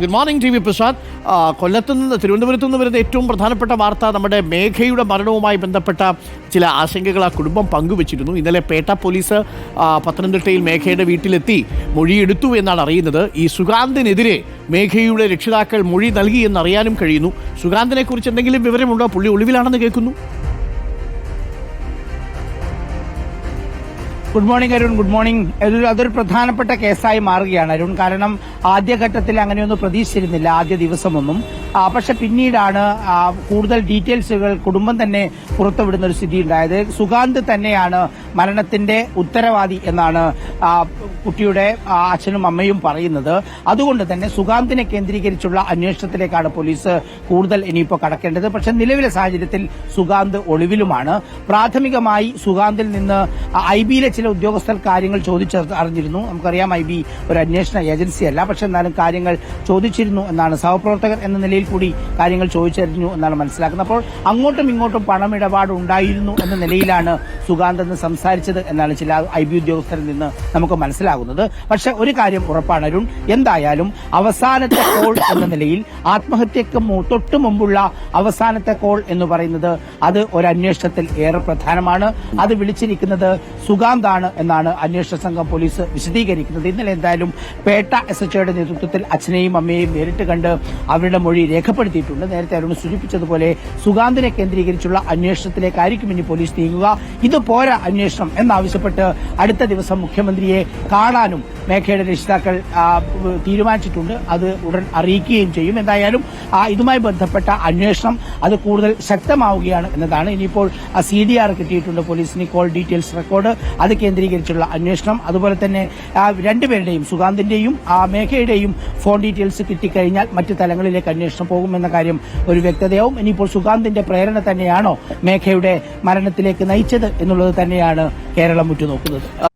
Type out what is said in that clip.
Good morning T V Prasad. കൊല്ലത്തു നിന്ന് തിരുവനന്തപുരത്തു നിന്ന് വരുന്ന ഏറ്റവും പ്രധാനപ്പെട്ട വാർത്ത നമ്മുടെ മേഘയുടെ മരണവുമായി ബന്ധപ്പെട്ട ചില ആശങ്കകൾ ആ കുടുംബം പങ്കുവച്ചിരുന്നു. ഇന്നലെ പേട്ട പോലീസ് പത്തനംതിട്ടയിൽ മേഘയുടെ വീട്ടിലെത്തി മൊഴിയെടുത്തു എന്നാണ് അറിയുന്നത്. ഈ സുഗാന്തിനെതിരെ മേഘയുടെ രക്ഷിതാക്കൾ മൊഴി നൽകി എന്നറിയാനും കഴിയുന്നു. സുഗാന്തിനെ കുറിച്ച് എന്തെങ്കിലും വിവരമുണ്ടോ? പുള്ളി ഒളിവിലാണെന്ന് കേൾക്കുന്നു. Good morning Arun good morning അതൊരു പ്രധാനപ്പെട്ട കേസായി മാറുകയാണ് അരുൺ. കാരണം ആദ്യഘട്ടത്തിൽ അങ്ങനെയൊന്നും പ്രതീക്ഷിച്ചിരുന്നില്ല ആദ്യ ദിവസമൊന്നും. പക്ഷെ പിന്നീടാണ് കൂടുതൽ ഡീറ്റെയിൽസുകൾ കുടുംബം തന്നെ പുറത്തുവിടുന്ന ഒരു സ്ഥിതി ഉണ്ടായത് സുഗാന്ത് തന്നെയാണ് മരണത്തിന്റെ ഉത്തരവാദി എന്നാണ് കുട്ടിയുടെ അച്ഛനും അമ്മയും പറയുന്നത്. അതുകൊണ്ട് തന്നെ സുഗാന്തിനെ കേന്ദ്രീകരിച്ചുള്ള അന്വേഷണത്തിലേക്കാണ് പോലീസ് കൂടുതൽ ഇനിയിപ്പോൾ കടക്കേണ്ടത്. പക്ഷെ നിലവിലെ സാഹചര്യത്തിൽ സുഗാന്ത് ഒളിവിലുമാണ്. പ്രാഥമികമായി സുഗാന്തിൽ നിന്ന് ഐ ബിയിലെ ചില ഉദ്യോഗസ്ഥർ കാര്യങ്ങൾ ചോദിച്ച അറിഞ്ഞിരുന്നു. നമുക്കറിയാം ഐ ബി ഒരു അന്വേഷണ ഏജൻസിയല്ല പക്ഷെ എന്നാലും കാര്യങ്ങൾ ചോദിച്ചിരുന്നു എന്നാണ് സഹപ്രവർത്തകർ എന്ന നിലയിൽ കൂടി കാര്യങ്ങൾ ചോദിച്ചറിഞ്ഞു എന്നാണ് മനസ്സിലാക്കുന്നത്. അപ്പോൾ അങ്ങോട്ടും ഇങ്ങോട്ടും പണമിടപാട് ഉണ്ടായിരുന്നു എന്ന നിലയിലാണ് സുഗാന്ത് എന്ന് സംസാരിച്ചത് എന്നാണ് ചില ഐ ബി ഉദ്യോഗസ്ഥരിൽ നിന്ന് നമുക്ക് മനസ്സിലാകുന്നത്. പക്ഷെ ഒരു കാര്യം ഉറപ്പാണ് അരുൺ എന്തായാലും അവസാനത്തെ കോൾ എന്ന നിലയിൽ ആത്മഹത്യക്ക് തൊട്ട് മുമ്പുള്ള അവസാനത്തെ കോൾ എന്ന് പറയുന്നത് അത് ഒരു അന്വേഷണത്തിൽ ഏറെ പ്രധാനമാണ്. അത് വിളിച്ചിരിക്കുന്നത് സുഗാന്താണ് എന്നാണ് അന്വേഷണ സംഘം പോലീസ് വിശദീകരിക്കുന്നത്. ഇന്നലെ എന്തായാലും പേട്ട എസ് എച്ച് നേതൃത്വത്തിൽ അച്ഛനെയും അമ്മയെയും നേരിട്ട് കണ്ട് അവരുടെ മൊഴി രേഖപ്പെടുത്തിയിട്ടുണ്ട്. നേരത്തെ അരുൺ സൂചിപ്പിച്ചതുപോലെ സുഗാന്തിനെ കേന്ദ്രീകരിച്ചുള്ള അന്വേഷണത്തിലേക്കായിരിക്കും ഇനി പോലീസ് നീങ്ങുക. ഇത് പോരാ അന്വേഷണം എന്നാവശ്യപ്പെട്ട് അടുത്ത ദിവസം മുഖ്യമന്ത്രിയെ കാണാനും മേഘയുടെ രക്ഷിതാക്കൾ തീരുമാനിച്ചിട്ടുണ്ട്. അത് ഉടൻ അറിയിക്കുകയും ചെയ്യും. എന്തായാലും ഇതുമായി ബന്ധപ്പെട്ട അന്വേഷണം അത് കൂടുതൽ ശക്തമാവുകയാണ് എന്നതാണ്. ഇനിയിപ്പോൾ സി ഡി ആർ കിട്ടിയിട്ടുണ്ട് പോലീസിന് കോൾ ഡീറ്റെയിൽസ് റെക്കോർഡ്. അത് കേന്ദ്രീകരിച്ചുള്ള അന്വേഷണം. അതുപോലെ തന്നെ രണ്ടുപേരുടെയും സുഗാന്തിന്റെയും ആ, മേഘയുടെയും ഫോൺ ഡീറ്റെയിൽസ് കിട്ടിക്കഴിഞ്ഞാൽ മറ്റ് തലങ്ങളിലേക്ക് അന്വേഷണം പോകുമെന്ന കാര്യം ഒരു വ്യക്തതയാവും. ഇനിയിപ്പോൾ സുഗാന്തിന്റെ പ്രേരണ തന്നെയാണോ മേഘയുടെ മരണത്തിലേക്ക് നയിച്ചത് എന്നുള്ളത് തന്നെയാണ് കേരളം ഉറ്റുനോക്കുന്നത്.